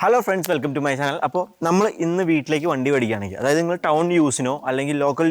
Hello friends welcome to my channel അപ്പോൾ നമ്മൾ ഇന്ന് വീട്ടിലേക്ക് വണ്ടി മേടിക്കുകയാണെങ്കിൽ അതായത് നിങ്ങൾ ടൗൺ യൂസിനോ അല്ലെങ്കിൽ ലോക്കൽ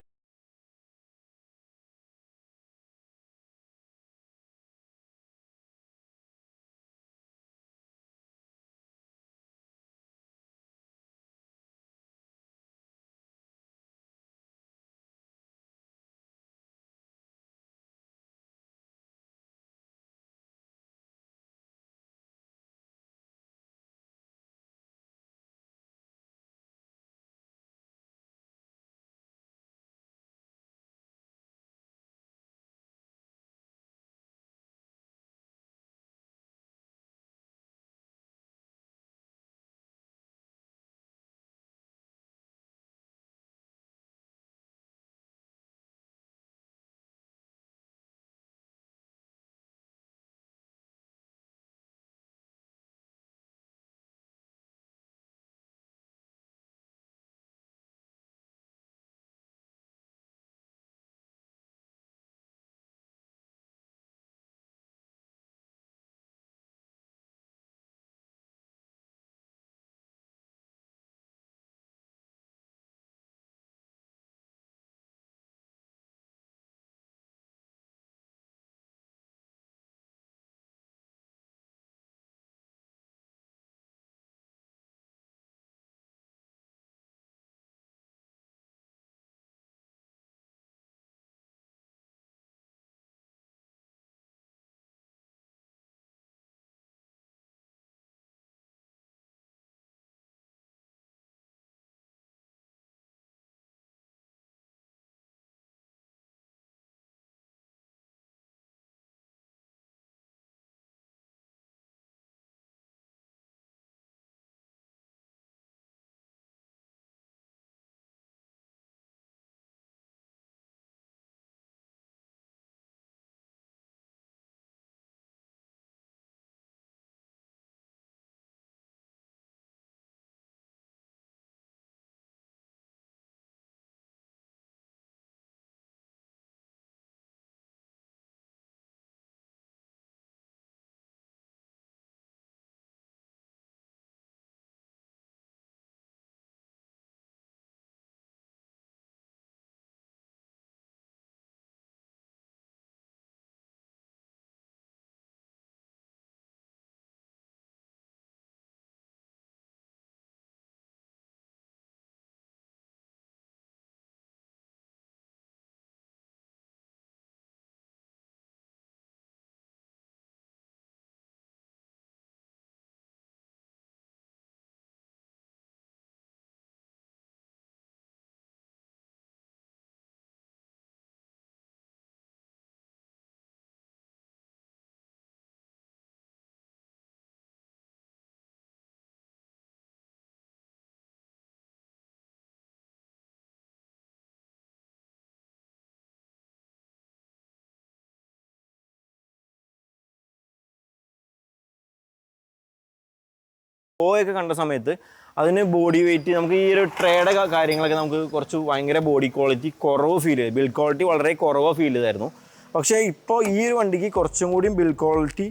ഒക്കെ കണ്ട സമയത്ത് അതിന് ബോഡി വെയിറ്റ് നമുക്ക് ഈ ഒരു ട്രേഡ് കാര്യങ്ങളൊക്കെ നമുക്ക് കുറച്ച് ഭയങ്കര ബോഡി ക്വാളിറ്റി കുറവ് ഫീൽ ചെയ്തു. ബിൽഡ് ക്വാളിറ്റി വളരെ കുറവ് ഫീൽ ചെയ്തായിരുന്നു. പക്ഷേ ഇപ്പോൾ ഈ ഒരു വണ്ടിക്ക് കുറച്ചും കൂടിയും ബിൽഡ് ക്വാളിറ്റി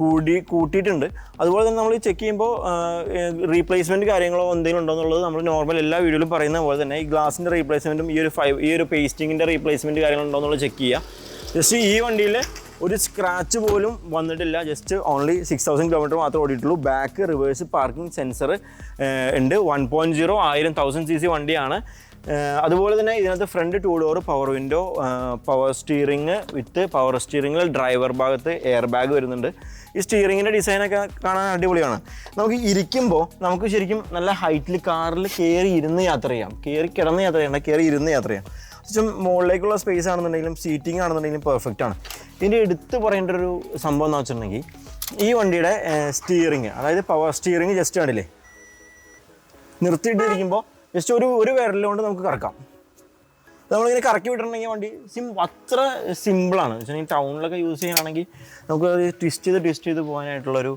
കൂടി കൂട്ടിയിട്ടുണ്ട്. അതുപോലെ തന്നെ നമ്മൾ ചെക്ക് ചെയ്യുമ്പോൾ റീപ്ലേസ്മെന്റ് കാര്യങ്ങളോ എന്തെങ്കിലും ഉണ്ടോ എന്നുള്ളത് നമ്മൾ നോർമൽ എല്ലാ വീഡിയോയിലും പറയുന്ന പോലെ തന്നെ ഈ ഗ്ലാസിന്റെ റീപ്ലേസ്മെന്റും ഈ ഒരു ഫൈവ് ഈ ഒരു പേസ്റ്റിങ്ങിന്റെ റീപ്ലേസ്മെന്റ് കാര്യങ്ങളുണ്ടോ എന്നുള്ളത് ചെക്ക് ചെയ്യുക. ജസ്റ്റ് ഈ വണ്ടിയിൽ ഒരു സ്ക്രാച്ച് പോലും വന്നിട്ടില്ല. Just only six thousand kilometre മാത്രമേ ഓടിയിട്ടുള്ളൂ. ബാക്ക് റിവേഴ്സ് പാർക്കിംഗ് സെൻസർ ഉണ്ട്. വൺ പോയിന്റ് സീറോ ആയിരം തൗസൻഡ് സി സി വണ്ടിയാണ് അതുപോലെ തന്നെ ഇതിനകത്ത് front two door power window power steering with power സ്റ്റിയറിംഗിൽ driver ഭാഗത്ത് എയർ ബാഗ് വരുന്നുണ്ട്. ഈ സ്റ്റിയറിങ്ങിന്റെ ഡിസൈനൊക്കെ കാണാൻ അടിപൊളിയാണ്. നമുക്ക് ഇരിക്കുമ്പോൾ നമുക്ക് ശരിക്കും നല്ല ഹൈറ്റിൽ കാറിൽ കയറി ഇരുന്ന് യാത്ര ചെയ്യാം. കയറി കിടന്ന് യാത്ര ചെയ്യണ്ട കയറി ഇരുന്ന് യാത്ര ചെയ്യാം. പക്ഷേ മുകളിലേക്കുള്ള സ്പേസ് ആണെന്നുണ്ടെങ്കിലും സീറ്റിംഗ് ആണെന്നുണ്ടെങ്കിലും പെർഫെക്റ്റ് ആണ്. ഇതിന്റെ എടുത്ത് പറയേണ്ട ഒരു സംഭവം എന്ന് വെച്ചിട്ടുണ്ടെങ്കിൽ ഈ വണ്ടിയുടെ സ്റ്റിയറിങ് അതായത് പവർ സ്റ്റിയറിങ് ജസ്റ്റ് ആണല്ലേ നിർത്തിയിട്ടിരിക്കുമ്പോൾ ജസ്റ്റ് ഒരു ഒരു വിരലുകൊണ്ട് നമുക്ക് കറക്കാം. നമ്മളിങ്ങനെ കറക്കി വിട്ടിട്ടുണ്ടെങ്കിൽ വണ്ടി സിം അത്ര സിമ്പിളാണ് വെച്ചിട്ടുണ്ടെങ്കിൽ ടൗണിലൊക്കെ യൂസ് ചെയ്യുകയാണെങ്കിൽ നമുക്ക് ട്വിസ്റ്റ് ചെയ്ത് ട്വിസ്റ്റ് ചെയ്ത് പോകാനായിട്ടുള്ളൊരു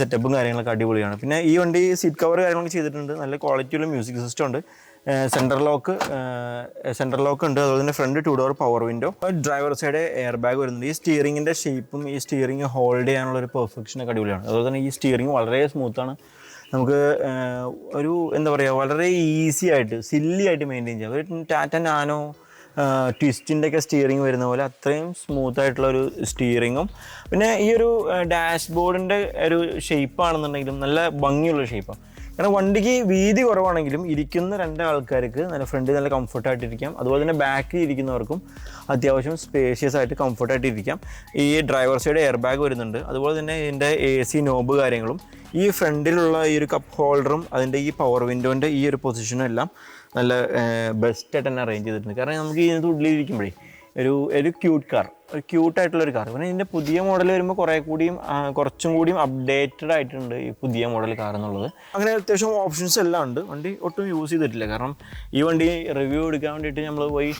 സെറ്റപ്പും കാര്യങ്ങളൊക്കെ അടിപൊളിയാണ്. പിന്നെ ഈ വണ്ടി സീറ്റ് കവർ കാര്യങ്ങളൊക്കെ ചെയ്തിട്ടുണ്ട്. നല്ല ക്വാളിറ്റിയുള്ള മ്യൂസിക് സിസ്റ്റം ഉണ്ട്. സെൻട്രൽ ലോക്ക് സെൻട്രൽ ലോക്ക് ഉണ്ട്. അതുപോലെ തന്നെ front two door power window driver side air bag വരുന്നുണ്ട്. ഈ സ്റ്റിയറിങ്ങിന്റെ ഷേപ്പും ഈ സ്റ്റിയറിങ് ഹോൾഡ് ചെയ്യാനുള്ള ഒരു പെർഫെക്ഷൻ അടിപൊളിയാണ്. അതുപോലെ തന്നെ ഈ സ്റ്റിയറിങ് വളരെ സ്മൂത്താണ് നമുക്ക് ഒരു എന്താ പറയുക വളരെ ഈസി ആയിട്ട് സില്ലി ആയിട്ട് മെയിന്റെയിൻ ചെയ്യാം. ഒരു ടാറ്റ നാനോ ട്വിസ്റ്റിന്റെ ഒക്കെ സ്റ്റിയറിംഗ് വരുന്ന പോലെ അത്രയും സ്മൂത്ത് ആയിട്ടുള്ള ഒരു സ്റ്റിയറിങ്ങും പിന്നെ ഈ ഒരു ഡാഷ് ബോർഡിന്റെ ഒരു ഷേപ്പ് ആണെന്നുണ്ടെങ്കിലും നല്ല ഭംഗിയുള്ള ഷേപ്പാണ് കാരണം വണ്ടിക്ക് വീതി കുറവാണെങ്കിലും ഇരിക്കുന്ന രണ്ട് ആൾക്കാർക്ക് നല്ല ഫ്രണ്ടിൽ നല്ല കംഫർട്ടായിട്ട് ഇരിക്കാം അതുപോലെ തന്നെ ബാക്കിൽ ഇരിക്കുന്നവർക്കും അത്യാവശ്യം സ്പേഷ്യസ് ആയിട്ട് കംഫർട്ടായിട്ട് ഇരിക്കാം ഈ ഡ്രൈവർ സൈഡ് എയർ ബാഗ് വരുന്നുണ്ട്. അതുപോലെ തന്നെ ഇതിന്റെ എ സി നോബ് കാര്യങ്ങളും. ഈ ഫ്രണ്ടിലുള്ള ഈ ഒരു കപ്പ് ഹോൾഡറും അതിന്റെ ഈ പവർ വിൻഡോന്റെ ഈ ഒരു പൊസിഷനും എല്ലാം നല്ല ബെസ്റ്റായിട്ട് തന്നെ അറേഞ്ച് ചെയ്തിട്ടുണ്ട്. കാരണം നമുക്ക് ഇതിനകത്ത് ഉള്ളിലിരിക്കുമ്പോഴേ ഒരു ഒരു ക്യൂട്ട് കാർ ഒരു ക്യൂട്ടായിട്ടുള്ള ഒരു കാർ പിന്നെ ഇതിന്റെ പുതിയ മോഡൽ വരുമ്പോൾ കുറേ കൂടിയും കുറച്ചും കൂടിയും അപ്ഡേറ്റഡ് ആയിട്ടുണ്ട് ഈ പുതിയ മോഡൽ കാർ എന്നുള്ളത്. അങ്ങനെ അത്യാവശ്യം ഓപ്ഷൻസ് എല്ലാം ഉണ്ട്. വണ്ടി ഒട്ടും യൂസ് ചെയ്തിട്ടില്ല. കാരണം ഈ വണ്ടി റിവ്യൂ എടുക്കാൻ വേണ്ടിയിട്ട് നമ്മൾ പോയി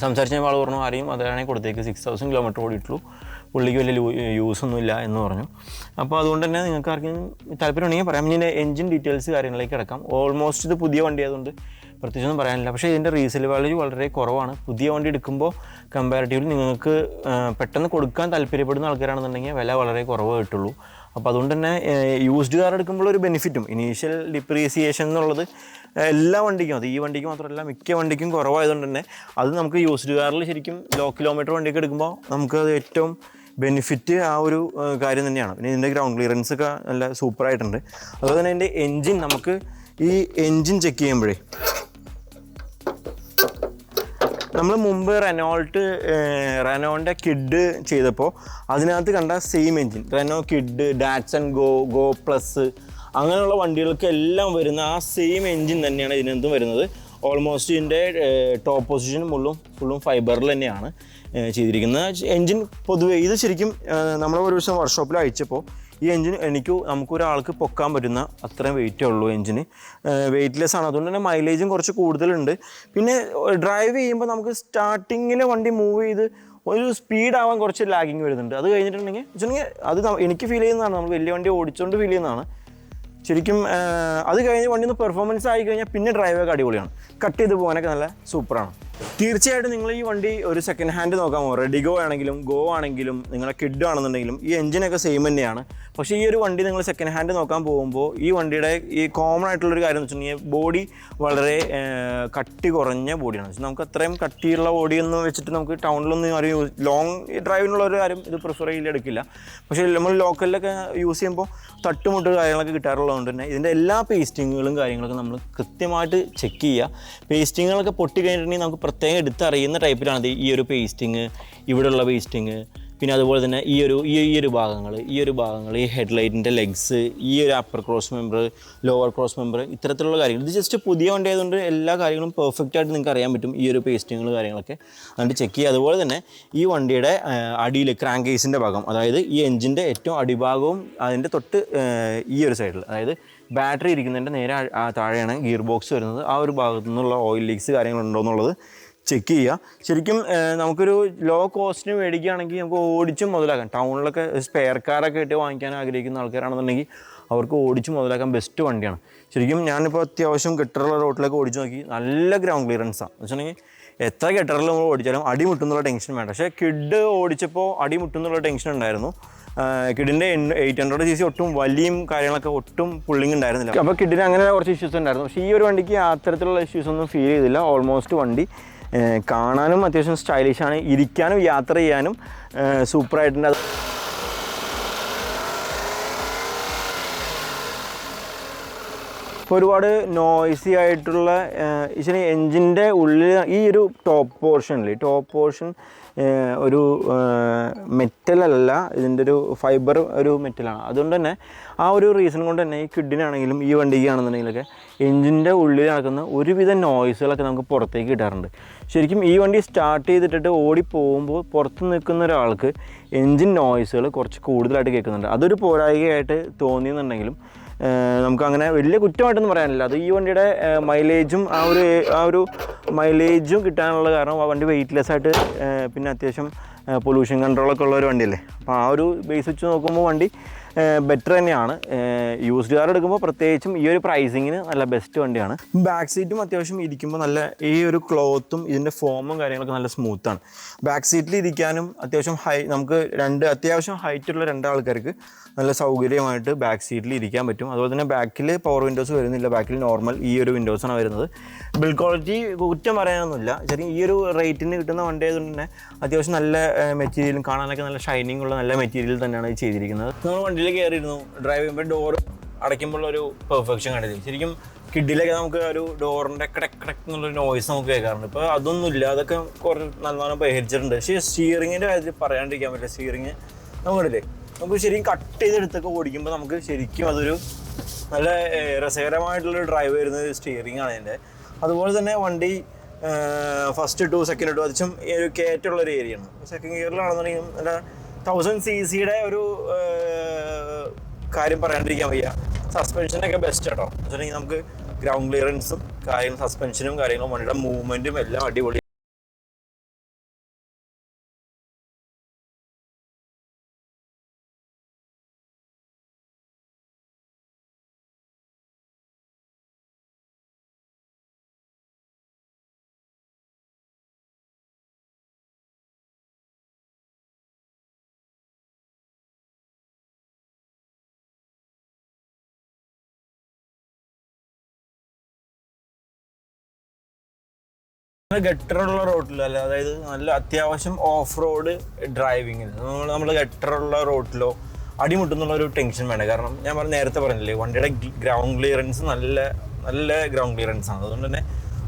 സംസാരിച്ച ആൾ പറഞ്ഞു ആരെയും അതാണെങ്കിൽ കൊടുത്തേക്ക്. സിക്സ് തൗസൻഡ് കിലോമീറ്റർ ഓടിയിട്ടുള്ളൂ. പുള്ളിക്ക് വലിയ യൂസ് ഒന്നുമില്ല എന്ന് പറഞ്ഞു. അപ്പോൾ അതുകൊണ്ട് തന്നെ നിങ്ങൾക്ക് ആർക്കും താല്പര്യം ഉണ്ടെങ്കിൽ പറയാം ഇതിന്റെ എഞ്ചിൻ ഡീറ്റെയിൽസ് കാര്യങ്ങളിലേക്ക് കിടക്കാം. ഓൾമോസ്റ്റ് ഇത് പുതിയ വണ്ടി ആയതുകൊണ്ട് പ്രത്യേകിച്ചൊന്നും പറയാനില്ല. പക്ഷേ ഇതിന്റെ റീസെയിൽ വാല്യൂ വളരെ കുറവാണ്. പുതിയ വണ്ടി എടുക്കുമ്പോൾ കമ്പാരിറ്റീവ്ലി നിങ്ങൾക്ക് പെട്ടെന്ന് കൊടുക്കാൻ താല്പര്യപ്പെടുന്ന ആൾക്കാരാണെന്നുണ്ടെങ്കിൽ വില വളരെ കുറവ് കിട്ടുള്ളൂ. അപ്പോൾ അതുകൊണ്ട് തന്നെ യൂസ്ഡ് കാർ എടുക്കുമ്പോൾ ഒരു ബെനിഫിറ്റും ഇനീഷ്യൽ ഡിപ്രീസിയേഷൻ എന്നുള്ളത് എല്ലാ വണ്ടിക്കും. അത് ഈ വണ്ടിക്ക് മാത്രമല്ല മിക്ക വണ്ടിക്കും കുറവായതുകൊണ്ട് തന്നെ അത് നമുക്ക് യൂസ്ഡ് കാറിൽ ശരിക്കും ലോ കിലോമീറ്റർ വണ്ടിയൊക്കെ എടുക്കുമ്പോൾ നമുക്ക് അത് ഏറ്റവും ബെനിഫിറ്റ് ആ ഒരു കാര്യം തന്നെയാണ്. പിന്നെ ഇതിന്റെ ഗ്രൗണ്ട് ക്ലിയറൻസ് ഒക്കെ നല്ല സൂപ്പറായിട്ടുണ്ട് അതുപോലെ തന്നെ ഇതിന്റെ എൻജിൻ നമുക്ക് ഈ എൻജിൻ ചെക്ക് ചെയ്യുമ്പോഴേ നമ്മൾ മുമ്പ് റെനോൾട്ട് റെനോന്റെ കിഡ് ചെയ്തപ്പോൾ അതിനകത്ത് കണ്ട same engine Renault Kwid Datsun Go Go Plus അങ്ങനെയുള്ള വണ്ടികൾക്ക് എല്ലാം വരുന്ന ആ സെയിം എൻജിൻ തന്നെയാണ് ഇതിനകത്തും വരുന്നത്. ഓൾമോസ്റ്റ് ഇതിന്റെ ടോപ്പ് പൊസിഷൻ മുള്ളും ഫുള്ളും ഫൈബറിൽ തന്നെയാണ് ചെയ്തിരിക്കുന്നത്. എൻജിൻ പൊതുവേ ഇത് ശരിക്കും നമ്മൾ ഒരു ദിവസം വർക്ക്ഷോപ്പിൽ അയച്ചപ്പോൾ ഈ എൻജിൻ എനിക്ക് നമുക്കൊരാൾക്ക് പൊക്കാൻ പറ്റുന്ന അത്രയും വെയിറ്റേ ഉള്ളൂ എൻജിന് വെയിറ്റ്ലെസ് ആണ്. അതുകൊണ്ട് തന്നെ മൈലേജും കുറച്ച് കൂടുതലുണ്ട്. പിന്നെ ഡ്രൈവ് ചെയ്യുമ്പോൾ നമുക്ക് സ്റ്റാർട്ടിങ്ങിൽ വണ്ടി മൂവ് ചെയ്ത് ഒരു സ്പീഡ് ആവാൻ കുറച്ച് ലാഗിങ് വരുന്നുണ്ട്. അത് കഴിഞ്ഞിട്ടുണ്ടെങ്കിൽ വെച്ചിട്ടുണ്ടെങ്കിൽ അത് എനിക്ക് ഫീൽ ചെയ്യുന്നതാണ്. നമ്മൾ വലിയ വണ്ടി ഓടിച്ചുകൊണ്ട് ഫീൽ ചെയ്യുന്നതാണ്. ശരിക്കും അത് കഴിഞ്ഞ് വണ്ടി ഒന്ന് പെർഫോമൻസ് ആയി കഴിഞ്ഞാൽ പിന്നെ ഡ്രൈവൊക്കെ അടിപൊളിയാണ്. കട്ട് ചെയ്ത് പോകാനൊക്കെ നല്ല സൂപ്പറാണ് തീർച്ചയായിട്ടും നിങ്ങൾ ഈ വണ്ടി ഒരു സെക്കൻഡ് ഹാൻഡ് നോക്കാമോ? റെഡിഗോ ആണെങ്കിലും ഗോ ആണെങ്കിലും നിങ്ങളെ കിഡ് ആണെന്നുണ്ടെങ്കിലും ഈ എഞ്ചിനൊക്കെ സെയിം തന്നെയാണ്. പക്ഷേ ഈ ഒരു വണ്ടി നിങ്ങൾ സെക്കൻഡ് ഹാൻഡ് നോക്കാൻ പോകുമ്പോൾ ഈ വണ്ടിയുടെ ഈ കോമൺ ആയിട്ടുള്ളൊരു കാര്യം എന്ന് വെച്ചിട്ടുണ്ടെങ്കിൽ ബോഡി വളരെ കട്ടി കുറഞ്ഞ ബോഡിയാണ് നമുക്ക് അത്രയും കട്ടിയുള്ള ബോഡി എന്ന് വെച്ചിട്ട് നമുക്ക് ടൗണിലൊന്നും ആരും യൂസ് ലോങ് ഒരു കാര്യം ഇത് പ്രിഫർ ചെയ്യില്ല എടുക്കില്ല. പക്ഷേ നമ്മൾ ലോക്കലിലൊക്കെ യൂസ് ചെയ്യുമ്പോൾ തട്ടുമുട്ട് കാര്യങ്ങളൊക്കെ കിട്ടാറുള്ളതുകൊണ്ട് തന്നെ ഇതിന്റെ എല്ലാ പേസ്റ്റിങ്ങുകളും കാര്യങ്ങളൊക്കെ നമ്മൾ കൃത്യമായിട്ട് ചെക്ക് ചെയ്യുക. പേസ്റ്റിങ്ങുകളൊക്കെ പൊട്ടി കഴിഞ്ഞിട്ടുണ്ടെങ്കിൽ നമുക്ക് പ്രത്യേകം എടുത്തറിയുന്ന ടൈപ്പിലാണ് ഈ ഒരു പേസ്റ്റിങ് ഇവിടെയുള്ള പേസ്റ്റിങ് പിന്നെ അതുപോലെ തന്നെ ഈ ഒരു ഈ ഈ ഒരു ഭാഗങ്ങൾ ഈ ഒരു ഭാഗങ്ങൾ ഈ ഹെഡ്ലൈറ്റിന്റെ ലെഗ്സ് ഈ ഒരു upper cross member lower cross member ഇത്തരത്തിലുള്ള കാര്യങ്ങൾ ഇത് ജസ്റ്റ് പുതിയ വണ്ടി ആയതുകൊണ്ട് എല്ലാ കാര്യങ്ങളും പെർഫെക്റ്റ് ആയിട്ട് നിങ്ങൾക്ക് അറിയാൻ പറ്റും ഈ ഒരു പേസ്റ്റിങ്ങൾ കാര്യങ്ങളൊക്കെ. അതുകൊണ്ട് ചെക്ക് ചെയ്യുക. അതുപോലെ തന്നെ ഈ വണ്ടിയുടെ അടിയിൽ ക്രാങ്ക് കേസിന്റെ ഭാഗം അതായത് ഈ എഞ്ചിന്റെ ഏറ്റവും അടിഭാഗവും അതിന്റെ തൊട്ട് ഈ ഒരു സൈഡിൽ അതായത് ബാറ്ററി ഇരിക്കുന്നതിന്റെ നേരെ താഴെയാണ് ഗിയർ ബോക്സ് വരുന്നത്. ആ ഒരു ഭാഗത്തു നിന്നുള്ള ഓയിൽ ലീക്സ് കാര്യങ്ങളുണ്ടോ എന്നുള്ളത് ചെക്ക് ചെയ്യുക ശരിക്കും നമുക്കൊരു ലോ കോസ്റ്റിന് മേടിക്കുകയാണെങ്കിൽ നമുക്ക് ഓടിച്ചും മുതലാക്കാം. ടൗണിലൊക്കെ സ്പെയർ കാറൊക്കെ ഇട്ട് വാങ്ങിക്കാൻ ആഗ്രഹിക്കുന്ന ആൾക്കാരാണെന്നുണ്ടെങ്കിൽ അവർക്ക് ഓടിച്ച് മുതലാക്കാൻ ബെസ്റ്റ് വണ്ടിയാണ്. ശരിക്കും ഞാനിപ്പോൾ അത്യാവശ്യം ഗട്ടറുള്ള റോട്ടിലൊക്കെ ഓടിച്ച് നോക്കി. നല്ല ഗ്രൗണ്ട് ക്ലിയറൻസാണ് എന്ന് വെച്ചിട്ടുണ്ടെങ്കിൽ എത്ര ഗട്ടറിൽ നമ്മൾ ഓടിച്ചാലും അടി മുട്ടുന്നുള്ള ടെൻഷൻ വേണ്ട. പക്ഷേ കിഡ് ഓടിച്ചപ്പോൾ അടി മുട്ടുന്നുള്ള ടെൻഷൻ ഉണ്ടായിരുന്നു. കിഡിന്റെ എയ്റ്റ് ഹൺഡ്രഡ് സി സി ഒട്ടും വലിയും കാര്യങ്ങളൊക്കെ ഒട്ടും പുള്ളിങ് ഉണ്ടായിരുന്നില്ല. അപ്പോൾ കിഡിന് അങ്ങനെ കുറച്ച് ഇഷ്യൂസ് ഉണ്ടായിരുന്നു. പക്ഷേ ഈ ഒരു വണ്ടിക്ക് അത്തരത്തിലുള്ള ഇഷ്യൂസ് ഒന്നും ഫീൽ ചെയ്തില്ല. ഓൾമോസ്റ്റ് വണ്ടി കാണാനും അത്യാവശ്യം ആണ്. ഇരിക്കാനും യാത്ര ചെയ്യാനും സൂപ്പറായിട്ടുണ്ട്. ഇപ്പോൾ ഒരുപാട് നോയ്സി ആയിട്ടുള്ള ഇച്ചിരി എൻജിന്റെ ഉള്ളിൽ ഈ ഒരു ടോപ്പ് പോർഷനിൽ ടോപ്പ് പോർഷൻ ഒരു മെറ്റലല്ല ഇതിന്റെ ഒരു ഫൈബർ ഒരു മെറ്റലാണ്. അതുകൊണ്ട് തന്നെ ആ ഒരു റീസൺ കൊണ്ട് തന്നെ ഈ കിഡിനാണെങ്കിലും ഈ വണ്ടിക്കാണെന്നുണ്ടെങ്കിലൊക്കെ എൻജിന്റെ ഉള്ളിൽ നടക്കുന്ന ഒരുവിധ നോയ്സുകളൊക്കെ നമുക്ക് പുറത്തേക്ക് കിട്ടാറുണ്ട്. ശരിക്കും ഈ വണ്ടി സ്റ്റാർട്ട് ചെയ്തിട്ടിട്ട് ഓടി പോകുമ്പോൾ പുറത്ത് നിൽക്കുന്ന ഒരാൾക്ക് എഞ്ചിൻ നോയ്സുകൾ കുറച്ച് കൂടുതലായിട്ട് കേൾക്കുന്നുണ്ട്. അതൊരു പോരായികയായിട്ട് തോന്നിയെന്നുണ്ടെങ്കിലും നമുക്ക് അങ്ങനെ വലിയ കുറ്റമായിട്ടൊന്നും പറയാനില്ല. അത് ഈ വണ്ടിയുടെ മൈലേജും ആ ഒരു ആ ഒരു മൈലേജും കിട്ടാനുള്ള കാരണം ആ വണ്ടി വെയിറ്റ്ലെസ് ആയിട്ട് പിന്നെ അത്യാവശ്യം പൊല്യൂഷൻ കൺട്രോളൊക്കെ ഉള്ള ഒരു വണ്ടിയല്ലേ? അപ്പോൾ ആ ഒരു ബേസ് വെച്ച് നോക്കുമ്പോൾ വണ്ടി ബെറ്റർ തന്നെയാണ്. യൂസ്ഡ് കാർ എടുക്കുമ്പോൾ പ്രത്യേകിച്ചും ഈ ഒരു പ്രൈസിങ്ങിന് നല്ല ബെസ്റ്റ് വണ്ടിയാണ്. ബാക്ക് സീറ്റും അത്യാവശ്യം ഇരിക്കുമ്പോൾ നല്ല ഈ ഒരു ക്ലോത്തും ഇതിന്റെ ഫോമും കാര്യങ്ങളൊക്കെ നല്ല സ്മൂത്താണ് ബാക്ക് സീറ്റിൽ ഇരിക്കാനും അത്യാവശ്യം ഹൈ നമുക്ക് രണ്ട് അത്യാവശ്യം ഹൈറ്റുള്ള രണ്ട് ആൾക്കാർക്ക് നല്ല സൗകര്യമായിട്ട് ബാക്ക് സീറ്റിൽ ഇരിക്കാൻ പറ്റും. അതുപോലെ തന്നെ ബാക്കിൽ പവർ വിൻഡോസ് വരുന്നില്ല. ബാക്കിൽ നോർമൽ ഈ ഒരു വിൻഡോസാണ് വരുന്നത്. ബിൽ ക്വാളിറ്റി കുറ്റം പറയാനൊന്നുമില്ല. ശരി ഈ ഒരു റേറ്റിന് കിട്ടുന്ന വണ്ടി ആയതുകൊണ്ട് തന്നെ അത്യാവശ്യം നല്ല മെറ്റീരിയലും കാണാനൊക്കെ നല്ല ഷൈനിങ് ഉള്ള നല്ല മെറ്റീരിയൽ തന്നെയാണ് ഇത് ചെയ്തിരിക്കുന്നത്. നമ്മൾ വണ്ടിയിൽ കയറിയിരുന്നു. ഡ്രൈവ് ചെയ്യുമ്പോൾ ഡോർ അടയ്ക്കുമ്പോൾ ഒരു പെർഫെക്ഷൻ കണ്ടില്ല? ശരിക്കും കിഡിലൊക്കെ നമുക്ക് ഒരു ഡോറിന്റെ കടക് കടക് എന്നുള്ളൊരു നോയ്സ് നമുക്ക് കേൾക്കാറുണ്ട്. ഇപ്പോൾ അതൊന്നും ഇല്ല അതൊക്കെ കുറച്ച് നല്ലോണം പരിഹരിച്ചിട്ടുണ്ട്. പക്ഷേ സ്റ്റിയറിങ്ങിന്റെ കാര്യത്തിൽ പറയാണ്ടിരിക്കാൻ പറ്റില്ല. സ്റ്റിയറിങ് നമുക്കില്ലേ നമുക്ക് ശരിക്കും കട്ട് ചെയ്തെടുത്തൊക്കെ ഓടിക്കുമ്പോൾ നമുക്ക് ശരിക്കും അതൊരു നല്ല രസകരമായിട്ടുള്ളൊരു ഡ്രൈവ് വരുന്നത് സ്റ്റിയറിംഗ് ആണ് അതിന്റെ അതുപോലെ തന്നെ വണ്ടി ഫസ്റ്റ് ടു സെക്കൻഡ് ടു ഈ ഒരു കയറ്റുള്ള ഒരു ഏരിയ ആണ് സെക്കൻഡ് ഗിയറിലാണെന്നുണ്ടെങ്കിൽ നല്ല തൗസൻഡ് സി സിയുടെ ഒരു കാര്യം പറയാണ്ടിരിക്കാൻ വയ്യ. സസ്പെൻഷനൊക്കെ ബെസ്റ്റ് കേട്ടോ വെച്ചിട്ടുണ്ടെങ്കിൽ നമുക്ക് ഗ്രൗണ്ട് ക്ലിയറൻസും കാര്യങ്ങളും സസ്പെൻഷനും കാര്യങ്ങളും വണ്ടിയുടെ മൂവ്മെന്റും എല്ലാം അടിപൊളി ഗട്ടറുള്ള റോട്ടിൽ അല്ല അതായത് നല്ല അത്യാവശ്യം ഓഫ് റോഡ് ഡ്രൈവിങ്ങിൽ നമ്മൾ ഗട്ടറുള്ള റോട്ടിലോ അടിമുട്ടുന്നുള്ള ഒരു ടെൻഷൻ വേണ്ട കാരണം ഞാൻ പറഞ്ഞ നേരത്തെ പറഞ്ഞില്ലേ വണ്ടിയുടെ ഗ്രൗണ്ട് ക്ലിയറൻസ് നല്ല നല്ല ഗ്രൗണ്ട് ക്ലിയറൻസ് ആണ്. അതുകൊണ്ട് തന്നെ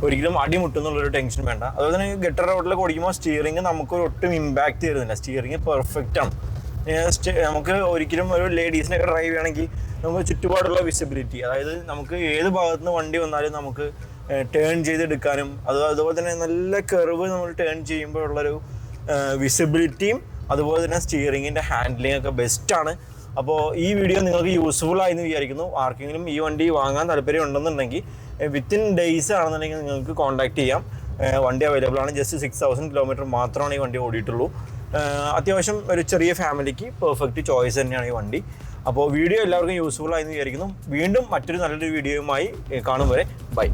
ഒരിക്കലും അടിമുട്ടുന്നുള്ളൊരു ടെൻഷൻ വേണ്ട. അതുപോലെ തന്നെ ഗട്ടർ റോഡിലൊക്കെ ഓടിക്കുമ്പോൾ സ്റ്റിയറിംഗ് നമുക്ക് ഒട്ടും ഇമ്പാക്റ്റ് തരുന്നില്ല. സ്റ്റിയറിംഗ് പെർഫെക്റ്റ് ആണ്. നമുക്ക് ഒരിക്കലും ഒരു ലേഡീസിനൊക്കെ ഡ്രൈവ് ചെയ്യണമെങ്കിൽ നമുക്ക് ചുറ്റുപാടുള്ള വിസിബിലിറ്റി അതായത് നമുക്ക് ഏത് ഭാഗത്തുനിന്ന് വണ്ടി വന്നാലും നമുക്ക് ടേൺ ചെയ്തെടുക്കാനും അത് അതുപോലെ തന്നെ നല്ല കെർവ് നമ്മൾ ടേൺ ചെയ്യുമ്പോഴുള്ളൊരു വിസിബിലിറ്റിയും അതുപോലെ തന്നെ സ്റ്റിയറിങ്ങിന്റെ ഹാൻഡ്ലിംഗ് ഒക്കെ ബെസ്റ്റാണ് അപ്പോൾ ഈ വീഡിയോ നിങ്ങൾക്ക് യൂസ്ഫുൾ ആയി എന്ന് വിചാരിക്കുന്നു. ആർക്കെങ്കിലും ഈ വണ്ടി വാങ്ങാൻ താല്പര്യം ഉണ്ടെന്നുണ്ടെങ്കിൽ വിത്തിൻ ഡേയ്സ് ആണെന്നുണ്ടെങ്കിൽ നിങ്ങൾക്ക് കോൺടാക്ട് ചെയ്യാം. വണ്ടി അവൈലബിൾ ആണ്. ജസ്റ്റ് സിക്സ് തൗസൻഡ് കിലോമീറ്റർ മാത്രമാണ് ഈ വണ്ടി ഓടിയിട്ടുള്ളൂ. അത്യാവശ്യം ഒരു ചെറിയ ഫാമിലിക്ക് പെർഫെക്റ്റ് ചോയ്സ് തന്നെയാണ് ഈ വണ്ടി. അപ്പോൾ വീഡിയോ എല്ലാവർക്കും യൂസ്ഫുൾ ആയി എന്ന് വിചാരിക്കുന്നു. വീണ്ടും മറ്റൊരു നല്ലൊരു വീഡിയോയുമായി കാണും വരെ. ബൈ